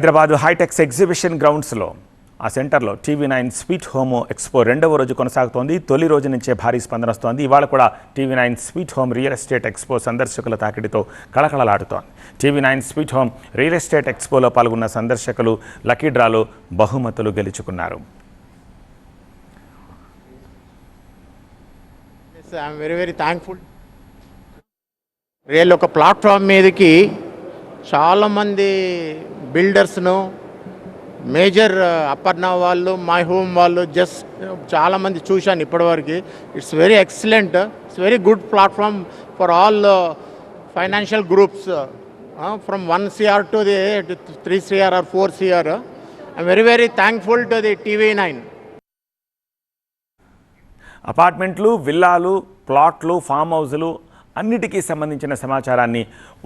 Hyderabad HITEX exhibition గ్రౌండ్స్లో ఆ సెంటర్లో TV nine sweet home expo రెండవ రోజు కొనసాగుతోంది. తొలి రోజు నుంచే భారీ స్పందన వస్తోంది. ఇవాళ కూడా TV nine sweet home real estate expo సందర్శకుల తాకిడితో కళకళలాడుతోంది. TV nine sweet home real estate ఎక్స్పోలో పాల్గొన్న సందర్శకులు లకీ డ్రాలో బహుమతులు గెలుచుకున్నారు. వెరీ వెరీ థ్యాంక్ఫుల్ రియల్ ఒక ప్లాట్ఫామ్ మీదకి చాలామంది బిల్డర్స్ను మేజర్ అపర్ణ వాళ్ళు మై హోమ్ వాళ్ళు జస్ట్ చాలామంది చూశాను ఇప్పటివరకు. It's very excellent it's very good platform for all financial groups from one CR to the three CR or four CR. I'm very very thankful to the TV nine. అపార్ట్మెంట్లు విల్లాలు ప్లాట్లు form హౌజులు అన్నిటికీ సంబంధించిన సమాచారాన్ని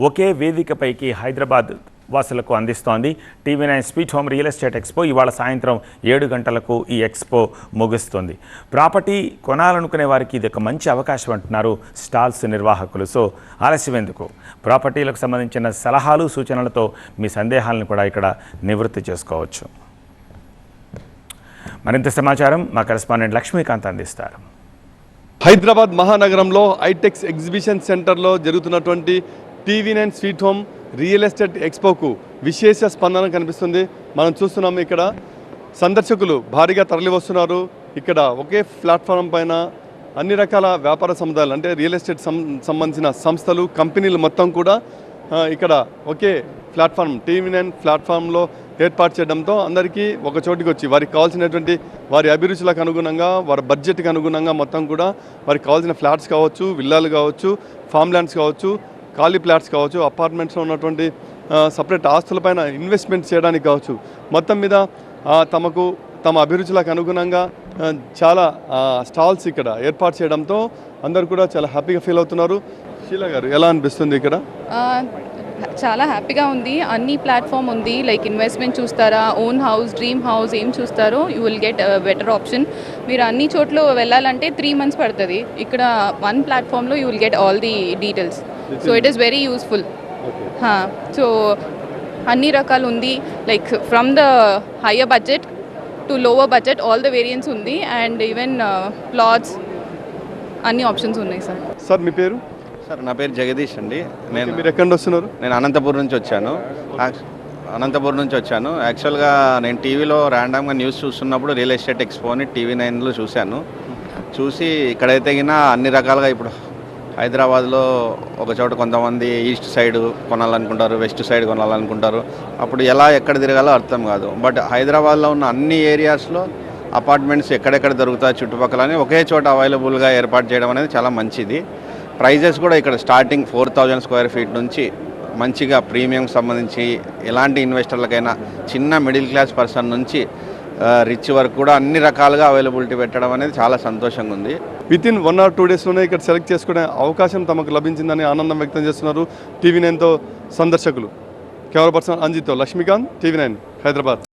ఒకే వేదికపైకి హైదరాబాద్ వాసులకు అందిస్తోంది. TV nine sweet home real estate expo ఇవాళ సాయంత్రం ఏడు గంటలకు ఈ ఎక్స్పో ముగుస్తుంది. ప్రాపర్టీ కొనాలనుకునే వారికి ఇది ఒక మంచి అవకాశం అంటున్నారు స్టాల్స్ నిర్వాహకులు. సో ఆలస్యం ఎందుకు? ప్రాపర్టీలకు సంబంధించిన సలహాలు సూచనలతో మీ సందేహాలను కూడా ఇక్కడ నివృత్తి చేసుకోవచ్చు. మరింత సమాచారం మా కరెస్పాండెంట్ లక్ష్మీకాంత్ అందిస్తారు. హైదరాబాద్ మహానగరంలో ఐటెక్స్ ఎగ్జిబిషన్ సెంటర్లో జరుగుతున్నటువంటి TV nine sweet home real estate ఎక్స్పోకు విశేష స్పందన కనిపిస్తుంది. మనం చూస్తున్నాం ఇక్కడ సందర్శకులు భారీగా తరలి వస్తున్నారు ఇక్కడ ఒకే ప్లాట్ఫామ్ పైన అన్ని రకాల వ్యాపార సముదాయాలు అంటే రియల్ ఎస్టేట్ సం సంబంధించిన సంస్థలు కంపెనీలు మొత్తం కూడా ఇక్కడ ఒకే ప్లాట్ఫామ్ టీవీ నైన్ ప్లాట్ఫామ్లో ఏర్పాటు చేయడంతో అందరికీ ఒక చోటికి వచ్చి వారికి కావాల్సినటువంటి వారి అభిరుచులకు అనుగుణంగా వారి బడ్జెట్కి అనుగుణంగా మొత్తం కూడా వారికి కావాల్సిన ఫ్లాట్స్ కావచ్చు విల్లాలు కావచ్చు ఫామ్ ల్యాండ్స్ కావచ్చు ఖాళీ ఫ్లాట్స్ కావచ్చు అపార్ట్మెంట్స్లో ఉన్నటువంటి సపరేట్ ఆస్తులపైన ఇన్వెస్ట్మెంట్ చేయడానికి కావచ్చు. మొత్తం మీద తమకు తమ అభిరుచులకు అనుగుణంగా చాలా స్టాల్స్ ఇక్కడ ఏర్పాటు చేయడంతో అందరు కూడా చాలా హ్యాపీగా ఫీల్ అవుతున్నారు. షీలా గారు ఎలా అనిపిస్తుంది ఇక్కడ? చాలా హ్యాపీగా ఉంది. అన్ని ప్లాట్ఫామ్ ఉంది. లైక్ ఇన్వెస్ట్మెంట్ చూస్తారా? ఓన్ హౌస్ డ్రీమ్ హౌస్ ఏం చూస్తారో you will get better option. మీరు అన్ని చోట్ల వెళ్ళాలంటే త్రీ మంత్స్ పడుతుంది. ఇక్కడ వన్ ప్లాట్ఫామ్లో you will get all the details. So it is very useful so అన్ని రకాలు ఉంది. Like from the higher budget to lower budget all the variants ఉంది. అండ్ ఈవెన్ ప్లాట్స్ అన్ని ఆప్షన్స్ ఉన్నాయి సార్ సార్ మీ పేరు? సార్ నా పేరు జగదీష్ అండి. నేను మీరు ఎక్కడి వస్తున్నారు? నేను అనంతపురం నుంచి వచ్చాను. అనంతపురం నుంచి వచ్చాను. యాక్చువల్గా నేను టీవీలో ర్యాండమ్గా న్యూస్ చూస్తున్నప్పుడు రియల్ ఎస్టేట్ ఎక్స్పో అని టీవీ నైన్లో చూశాను. చూసి ఇక్కడైతే గిన అన్ని రకాలుగా ఇప్పుడు హైదరాబాద్లో ఒక చోట కొంతమంది ఈస్ట్ సైడ్ కొనాలనుకుంటారు వెస్ట్ సైడ్ కొనాలనుకుంటారు. అప్పుడు ఎలా ఎక్కడ తిరగాలో అర్థం కాదు. బట్ హైదరాబాద్లో ఉన్న అన్ని ఏరియాస్లో అపార్ట్మెంట్స్ ఎక్కడెక్కడ దొరుకుతాయి చుట్టుపక్కల అని ఒకే చోట అవైలబుల్గా ఏర్పాటు చేయడం అనేది చాలా మంచిది. ప్రైజెస్ కూడా ఇక్కడ starting four thousand square feet నుంచి మంచిగా ప్రీమియం సంబంధించి ఎలాంటి ఇన్వెస్టర్లకైనా చిన్న మిడిల్ క్లాస్ పర్సన్ నుంచి రిచ్ వరకు కూడా అన్ని రకాలుగా అవైలబిలిటీ పెట్టడం అనేది చాలా సంతోషంగా ఉంది. With in one or two డేస్లోనే ఇక్కడ సెలెక్ట్ చేసుకునే అవకాశం తమకు లభించిందని ఆనందం వ్యక్తం చేస్తున్నారు టీవీ నైన్తో సందర్శకులు. కెమెరా పర్సన్ అంజిత్తో లక్ష్మీకాంత్ టీవీ నైన్ హైదరాబాద్.